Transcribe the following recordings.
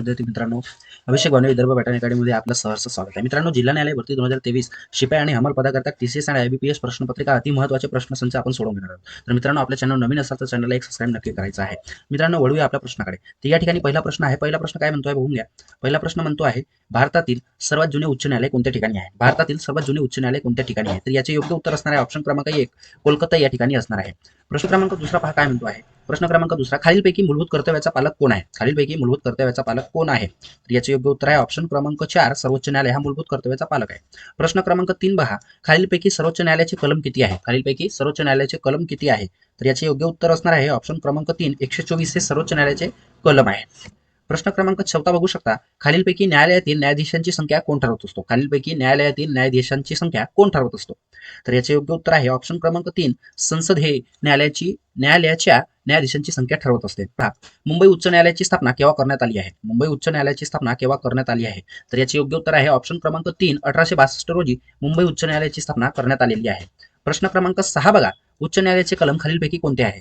विद्यार्थी मित्रांनो अभिषेक वाणे विदर्भ पॅटर्न अकॅडमीमध्ये आपलं सहर्ष स्वागत आहे. मित्रांनो जिल्हा न्यायालय भरती दोन हजार तेवीस शिपाई आणि हमाल पदाकरता टीसीएस आणि आयबीपीएस प्रश्नपत्रिका अति महत्त्वाचे प्रश्नसंच आपण सोडवून घेणार आहोत. तर मित्रांनो आपल्या चॅनल नवीन असाल तर चॅनलला एक सबस्क्राईब नक्की करायचं आहे. मित्रांनो वळूया आपल्या प्रश्नाकडे. तर या ठिकाणी पहिला प्रश्न आहे. पहिला प्रश्न काय म्हणतोय बघून घ्या. पहिला प्रश्न म्हणतो आहे भारतातील सर्वात जुने उच्च न्यायालय कोणत्या ठिकाणी आहे? भारतातील सर्वात जुने उच्च न्यायालय कोणत्या ठिकाणी आहे? तर याचे योग्य उत्तर असणार आहे ऑप्शन क्रमांक एक कोलकाता या ठिकाणी असणार आहे. प्रश्न क्रमांक दुसरा पहा काय म्हणतो आहे? प्रश्न क्रमांक दुसरा खालीलपैकी मूलभूत कर्तव्याचा पालक कोण आहे? खालीलपैकी मूलभूत कर्तव्याचा पालक कोण आहे? तर याचे योग्य उत्तर आहे ऑप्शन क्रमांक चार सर्वोच्च न्यायालय हा मूलभूत कर्तव्याचा पालक आहे. प्रश्न क्रमांक तीन पहा खालीलपैकी सर्वोच्च न्यायालयाचे कलम किती आहे? खालीलपैकी सर्वोच्च न्यायालयाचे कलम किती आहे? तर याचे योग्य उत्तर असणार आहे ऑप्शन क्रमांक तीन एकशे चोवीस हे सर्वोच्च न्यायालयाचे कलम आहे. प्रश्न क्रमांक चौथा बघू शकता. खालीलपैकी न्यायालयातील न्यायाधीशांची संख्या कोण ठरवत असतो? खालीलपैकी न्यायालयातील न्यायाधीशांची संख्या कोण ठरवत असतो? तर याचे योग्य उत्तर आहे ऑप्शन क्रमांक तीन संसद हे न्यायालयाची न्यायालयाच्या न्यायाधीशांची संख्या ठरवत असते. पहा मुंबई उच्च न्यायालयाची स्थापना केव्हा करण्यात आली आहे? मुंबई उच्च न्यायालयाची स्थापना केव्हा करण्यात आली आहे? तर याचे योग्य उत्तर आहे ऑप्शन क्रमांक तीन अठराशे बासष्ट रोजी मुंबई उच्च न्यायालयाची स्थापना करण्यात आलेली आहे. प्रश्न क्रमांक सहा बघा. उच्च न्यायालयाचे कलम खालीलपैकी कोणते आहे?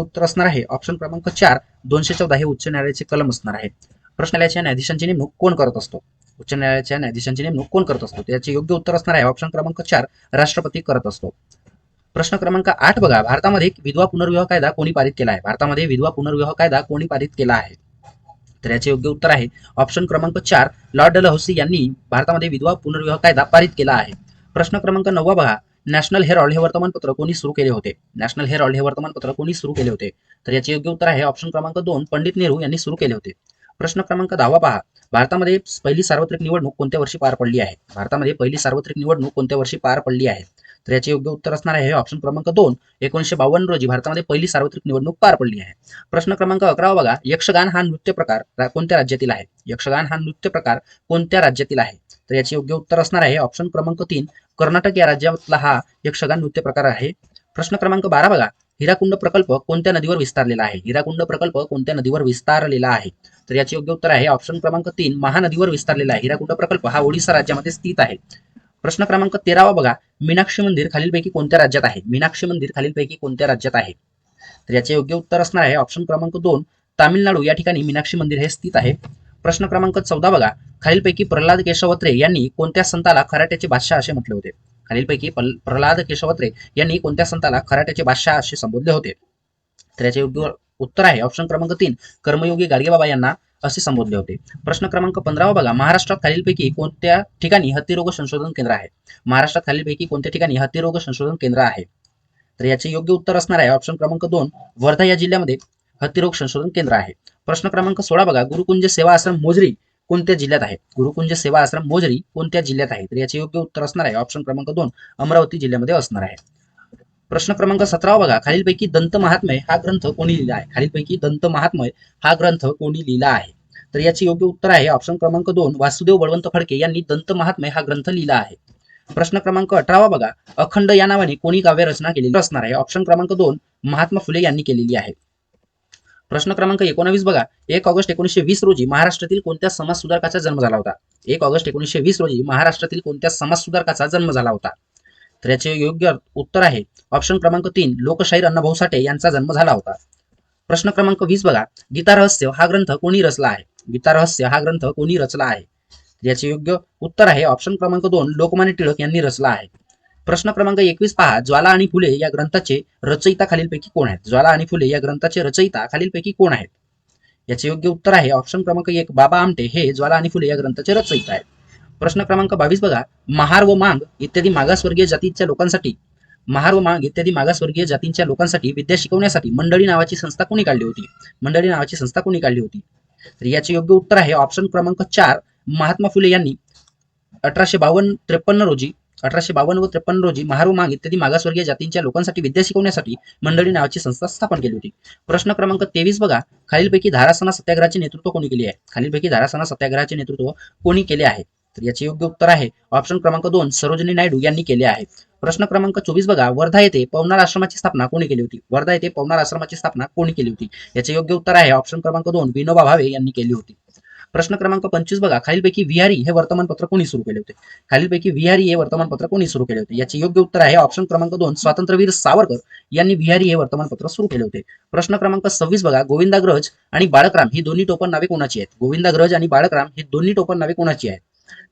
उत्तर असणार आहे. ऑप्शन क्रमांक चार दोनशे चौदा हे उच्च न्यायालयाचे कलम असणार आहे. प्रश्न न्यायालयाच्या न्यायाधीशांची नेमणूक कोण करत असतो? उच्च न्यायालयाच्या न्यायाधीशांची नेमणूक कोण करत असतो? त्याचे योग्य उत्तर असणार आहे. ऑप्शन क्रमांक चार राष्ट्रपती करत असतो. प्रश्न क्रमांक आठ बघा. भारतामध्ये विधवा पुनर्विवाह कायदा कोणी पारित केला आहे? भारतामध्ये विधवा पुनर्विवाह कायदा कोणी पारित केला आहे? तर याचे योग्य उत्तर आहे ऑप्शन क्रमांक चार लॉर्ड डलहौसी यांनी भारतामध्ये विधवा पुनर्विवाह कायदा पारित केला आहे. प्रश्न क्रमांक नववा बघा. नॅशनल हेरॉल्ड हे वर्तमानपत्र कोणी सुरू केले होते? नॅशनल हेरॉल्ड हे वर्तमानपत्र कोणी सुरू केले होते? तर याचे योग्य उत्तर आहे ऑप्शन क्रमांक दोन पंडित नेहरू यांनी सुरू केले होते. प्रश्न क्रमांक दहावा पहा. भारतामध्ये पहिली सार्वत्रिक निवडणूक कोणत्या वर्षी पार पडली आहे? भारतामध्ये पहिली सार्वत्रिक निवडणूक कोणत्या वर्षी पार पडली आहे? तर याचे योग्य उत्तर असणार आहे. ऑप्शन क्रमांक दोन एकोणीशे बावन्न रोजी भारतामध्ये पहिली सार्वत्रिक निवडणूक पार पडली आहे. प्रश्न क्रमांक अकरा बघा. यक्षगान हा नृत्य प्रकार कोणत्या राज्यातील आहे? यक्षगान हा नृत्य प्रकार कोणत्या राज्यातील आहे? तर याचे योग्य उत्तर असणार आहे. ऑप्शन क्रमांक तीन कर्नाटक या राज्यातला हा यक्षगान नृत्य प्रकार आहे. प्रश्न क्रमांक बारा बघा. हिराकुंड प्रकल्प कोणत्या नदीवर विस्तारलेला आहे? हिराकुंड प्रकल्प कोणत्या नदीवर विस्तारलेला आहे? तर याचे योग्य उत्तर आहे. ऑप्शन क्रमांक तीन महानदीवर विस्तारलेला आहे. हिराकुंड प्रकल्प हा ओडिसा राज्यामध्ये स्थित आहे. प्रश्न क्रमांक तेरावा बघा. मीनाक्षी मंदिर खालीलपैकी कोणत्या राज्यात आहे? मीनाक्षी मंदिर खालीलपैकी कोणत्या राज्यात आहे? तर याचे योग्य उत्तर असणार आहे ऑप्शन क्रमांक दोन. तामिळनाडू या ठिकाणी मीनाक्षी मंदिर हे स्थित आहे. प्रश्न क्रमांक चौदा बघा. खालीलपैकी प्रल्हाद केशवत्रे यांनी कोणत्या संताला खराट्याचे बादशाह असे म्हटले होते? खालीलपैकी प्रल्हाद केशवत्रे यांनी कोणत्या संताला खराट्याचे बादशाह असे संबोधले होते? तर याचे योग्य उत्तर आहे. ऑप्शन क्रमांक तीन कर्मयोगी गाडगेबाबा यांना असे संबोधले होते. प्रश्न क्रमांक पंधरावा बघा. महाराष्ट्रात खालीलपैकी कोणत्या ठिकाणी हत्तीरोग संशोधन केंद्र आहे? महाराष्ट्रात खालीलपैकी कोणत्या ठिकाणी हत्तीरोग संशोधन केंद्र आहे? तर याचे योग्य उत्तर असणार आहे. ऑप्शन क्रमांक दोन वर्धा या जिल्ह्यामध्ये हत्तीरोग संशोधन केंद्र आहे. प्रश्न क्रमांक सोळा बघा. गुरुकुंज सेवा आश्रम मोजरी कोणत्या जिल्ह्यात आहे? गुरुकुंज सेवा आश्रम मोजरी कोणत्या जिल्ह्यात आहे? तर याचे योग्य उत्तर असणार आहे. ऑप्शन क्रमांक दोन अमरावती जिल्ह्यामध्ये असणार आहे. प्रश्न क्रमांक सतरा बघा. खालीलपैकी दंत महात्मय हा ग्रंथ कोणी लिहिला आहे? खालीलपैकी दंत महात्मय हा ग्रंथ कोणी लिहिला आहे? तर याचे योग्य उत्तर आहे ऑप्शन क्रमांक दोन. वासुदेव बळवंत फडके यांनी दंत महात्मय हा ग्रंथ लिहिला आहे. प्रश्न क्रमांक अठरावा बघा. अखंड या नावाने कोणी काव्य रचना केलेली असणार आहे? ऑप्शन क्रमांक दोन. महात्मा फुले यांनी केलेली आहे. प्रश्न क्रमांक एकोणावीस बघा. एक ऑगस्ट एकोणीशे वीस रोजी महाराष्ट्रातील कोणत्या समाज सुधारकाचा जन्म झाला होता? एक ऑगस्ट एकोणीशे वीस रोजी महाराष्ट्रातील कोणत्या समाज सुधारकाचा जन्म झाला होता? तर याचे योग्य उत्तर आहे. ऑप्शन क्रमांक तीन लोकशाहीर अण्णाभाऊ साठे यांचा जन्म झाला होता. प्रश्न क्रमांक वीस बघा. गीता रहस्य हा ग्रंथ कोणी रचला आहे? गीता रहस्य हा ग्रंथ कोणी रचला आहे? याचे योग्य उत्तर आहे. ऑप्शन क्रमांक दोन लोकमान्य टिळक यांनी रचला आहे. प्रश्न क्रमांक एकवीस पहा. ज्वाला आणि फुले या ग्रंथाचे रचयिता खालीलपैकी कोण आहेत? ज्वाला आणि फुले या ग्रंथाचे रचयिता खालीलपैकी कोण आहेत? याचे योग्य उत्तर आहे. ऑप्शन क्रमांक एक बाबा आमटे हे ज्वाला आणि फुले या ग्रंथाचे रचयिता आहेत. प्रश्न क्रमांक बावीस बघा. महार व मांग इत्यादी मागासवर्गीय जातीच्या लोकांसाठी महार व मांग इत्यादी मागासवर्गीय जातींच्या लोकांसाठी विद्या शिकवण्यासाठी मंडळी नावाची संस्था कोणी काढली होती? मंडळी नावाची संस्था कोणी काढली होती? तर याचे योग्य उत्तर आहे ऑप्शन क्रमांक चार महात्मा फुले यांनी अठराशे बावन्न त्रेपन्न रोजी अठराशे बावन्न व त्रेपन्न रोजी महार व मांग इत्यादी मागासवर्गीय जातींच्या लोकांसाठी विद्या शिकवण्यासाठी मंडळी नावाची संस्था स्थापन केली होती. प्रश्न क्रमांक तेवीस बघा. खालीलपैकी धारासना सत्याग्रहाचे नेतृत्व कोणी केले आहे? खालीलपैकी धारासना सत्याग्रहाचे नेतृत्व कोणी केले आहे? तर याचे योग्य उत्तर आहे. ऑप्शन क्रमांक दोन सरोजिनी नायडू यांनी केले आहे. प्रश्न क्रमांक चोवीस बघा. वर्धा येथे पवनार आश्रमाची स्थापना कोणी केली होती? वर्धा येथे पवनार आश्रमाची स्थापना कोणी केली होती? याचे योग्य उत्तर आहे. ऑप्शन क्रमांक दोन विनोबा भावे यांनी केली होती. प्रश्न क्रमांक पंचवीस बघा. खालीलपैकी विहारी हे वर्तमानपत्र कोणी सुरू केले होते? खालीलपैकी विहारी हे वर्तमानपत्र कोणी सुरू केले होते? याचे योग्य उत्तर आहे. ऑप्शन क्रमांक दोन स्वातंत्र्यवीर सावरकर यांनी विहारी हे वर्तमानपत्र सुरू केले होते. प्रश्न क्रमांक सव्वीस बघा. गोविंदाग्रज आणि बाळकराम ही दोन्ही टोपण नावे कोणाची आहेत? गोविंदाग्रज आणि बाळकराम ही दोन्ही टोपण नावे कोणाची आहेत?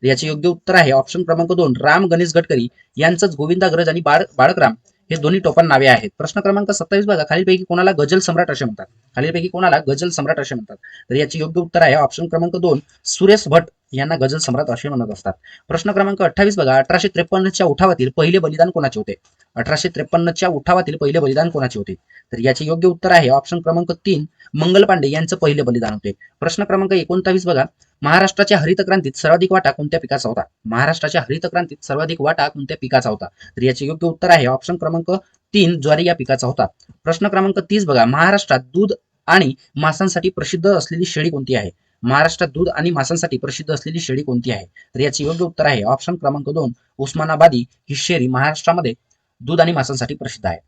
याचे योग्य उत्तर आहे. ऑप्शन क्रमांक दोन राम गणेश गडकरी यांचंच गोविंदाग्रज आणि बाळ बाळकराम हे दोन्ही टोपण नावे आहेत. प्रश्न क्रमांक सत्तावीस बघा. खालीलपैकी कोणाला गजल सम्राट असे म्हणतात? खालीलपैकी कोणाला गजल सम्राट असे म्हणतात? तर याचे योग्य उत्तर आहे. ऑप्शन क्रमांक दोन सुरेश भट यांना गजल सम्राट असे म्हणत असतात. प्रश्न क्रमांक अठ्ठावीस बघा. अठराशे त्रेपन्नच्या उठावातील पहिले बलिदान कोणाचे होते? अठराशे त्रेपन्नच्या उठावातील पहिले बलिदान कोणाचे होते? तर याचे योग्य उत्तर आहे. ऑप्शन क्रमांक तीन मंगल पांडे यांचं पहिले बलिदान होते. प्रश्न क्रमांक एकोणतावीस बघा. महाराष्ट्राच्या हरित क्रांतीत सर्वाधिक वाटा कोणत्या पिकाचा होता? महाराष्ट्राच्या हरित क्रांतीत सर्वाधिक वाटा कोणत्या पिकाचा होता? तर याचे योग्य उत्तर आहे ऑप्शन क्रमांक तीन ज्वारी या पिकाचा होता. प्रश्न क्रमांक तीस बघा. महाराष्ट्रात दूध आणि मांसांसाठी प्रसिद्ध असलेली शेळी कोणती आहे? महाराष्ट्रात दूध आणि मांसांसाठी प्रसिद्ध असलेली शेळी कोणती आहे? तर याचे योग्य उत्तर आहे ऑप्शन क्रमांक दोन उस्मानाबादी ही शेळी महाराष्ट्रामध्ये दूध आणि मांसांसाठी प्रसिद्ध आहे.